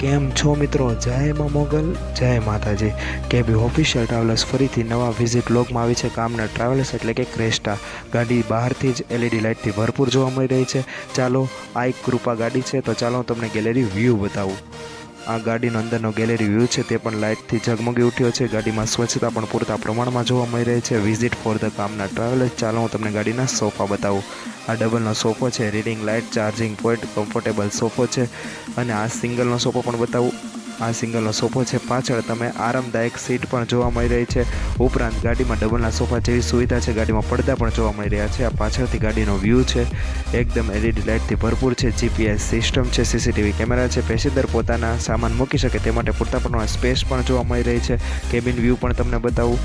કેમ છો મિત્રો? જય મા મોગલ, જય માતાજી. કેબી ઓફિશિયલ ટ્રાવેલર્સ ફરીથી નવા વિઝિટ લોગમાં આવી છે કામના ટ્રાવેલર્સ એટલે કે ક્રેસ્ટા ગાડી બહારથી જ એલઈડી લાઇટથી ભરપૂર જોવા મળી રહી છે. ચાલો આ એક કૃપા ગાડી છે તો ચાલો હું તમને ગેલેરી વ્યૂ બતાવું. આ ગાડીનો અંદરનો ગેલેરી વ્યૂ છે, તે પણ લાઇટથી ઝગમગી ઉઠ્યો છે. ગાડીમાં સ્વચ્છતા પણ પૂરતા પ્રમાણમાં જોવા મળી રહી છે. Visit for the Kamna travellers, ચાલો હું તમને ગાડીના સોફા બતાવું. આ ડબલનો સોફો છે reading light charging point comfortable સોફો છે. અને આ સિંગલનો સોફો પણ બતાવું. આ સિંગલનો સોફો છે પાછળ તમે આરામદાયક સીટ પણ જોવા મળી રહી છે. ઉપરાંત ગાડીમાં ડબલના સોફા જેવી સુવિધા છે. ગાડીમાં પડદા પણ જોવા મળી રહ્યા છે. આ પાછળથી ગાડીનો વ્યૂ છે. એકદમ એલઈડી લાઇટથી ભરપૂર છે. જીપીએસ સિસ્ટમ છે. સીસીટીવી કેમેરા છે. પેસેન્જર પોતાના સામાન મૂકી શકે તે માટે પૂરતા પ્રમાણમાં સ્પેસ પણ જોવા મળી રહી છે. કેબિન વ્યૂ પણ તમને બતાવું.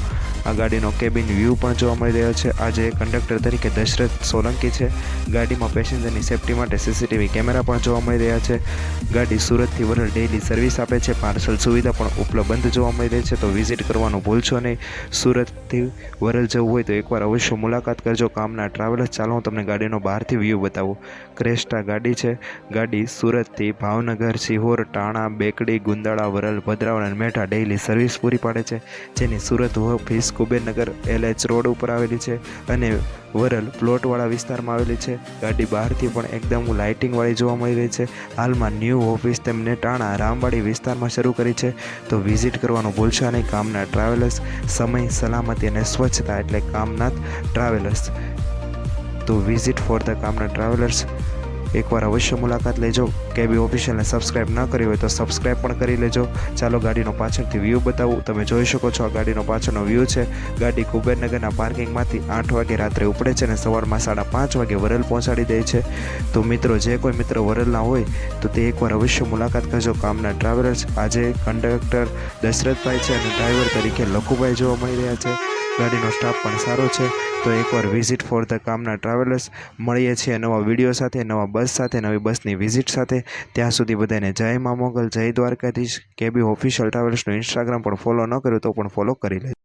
આ ગાડીનો કેબિન વ્યૂ પણ જોવા મળી રહ્યો છે. આજે કંડક્ટર તરીકે દશરથ સોલંકી છે. ગાડીમાં પેસેન્જરની સેફટી માટે સીસીટીવી કેમેરા પણ જોવા મળી રહ્યા છે. ગાડી સુરતથી વરલ ડેઇલી સર્વિસ આપે છે. પાર્સલ સુવિધા પણ ઉપલબ્ધ જોવા મળી રહી છે. તો વિઝિટ કરવાનું ભૂલશો નહીં. સુરતથી વરલ જવું હોય તો એકવાર અવશ્ય મુલાકાત કરજો. કામના ટ્રાવેલર્સ ચાલો હું તમને ગાડીનો બહારથી વ્યૂ બતાવું. ક્રેસ્ટા ગાડી છે. ગાડી સુરતથી ભાવનગર સિહોર ટાણા, બેકડી, ગુંદાળા, વરલ, ભદ્રાવળ અને મેઠા ડેઇલી સર્વિસ પૂરી પાડે છે. જેની સુરત કુબેરનગર એલએચ રોડ ઉપર આવેલી છે અને વરલ પ્લોટવાળા વિસ્તારમાં આવેલી છે. ગાડી બહારથી પણ એકદમ લાઇટિંગવાળી જોવા મળી રહી છે. હાલમાં ન્યૂ ઓફિસ તેમને ટાણા રામવાડી વિસ્તારમાં શરૂ કરી છે. તો વિઝિટ કરવાનું ભૂલશો નહીં. કામના ટ્રાવેલર્સ સમય, સલામતી અને સ્વચ્છતા એટલે કામનાથ ટ્રાવેલર્સ. તો visit for the Kamna travellers. એકવાર અવશ્ય મુલાકાત લેજો. કેબી ઓફિશિયલને સબસ્ક્રાઇબ ન કરી હોય તો સબસ્ક્રાઇબ પણ કરી લેજો. ચાલો ગાડીનો પાછળથી વ્યૂ બતાવું. તમે જોઈ શકો છો આ ગાડીનો પાછળનો વ્યૂ છે. ગાડી કુબેરનગરના પાર્કિંગમાંથી આઠ વાગે રાત્રે ઉપડે છે અને સવારમાં સાડા પાંચ વાગે વરલ પહોંચાડી દે છે. તો મિત્રો, જે કોઈ મિત્ર વરલના હોય, તો તે એકવાર અવશ્ય મુલાકાત કરજો. કામના ટ્રાવેલર્સ આજે કંડક્ટર દશરથભાઈ છે અને ડ્રાઈવર તરીકે લખુભાઈ જોવા મળી રહ્યા છે. ગાડીનો સ્ટાફ પણ સારો છે. તો એકવાર visit for the Kamna travellers મળીએ છીએ નવા વીડિયો સાથે, નવા બસ સાથે, નવી બસની વિઝિટ સાથે. ત્યાં સુધી બધાને જય મા મોગલ, જય દ્વારકાધીશ. કેબી ઓફિશિયલ ટ્રાવેલ્સનું ઇન્સ્ટાગ્રામ પણ ફોલો ન કર્યું તો પણ ફોલો કરી લેજો.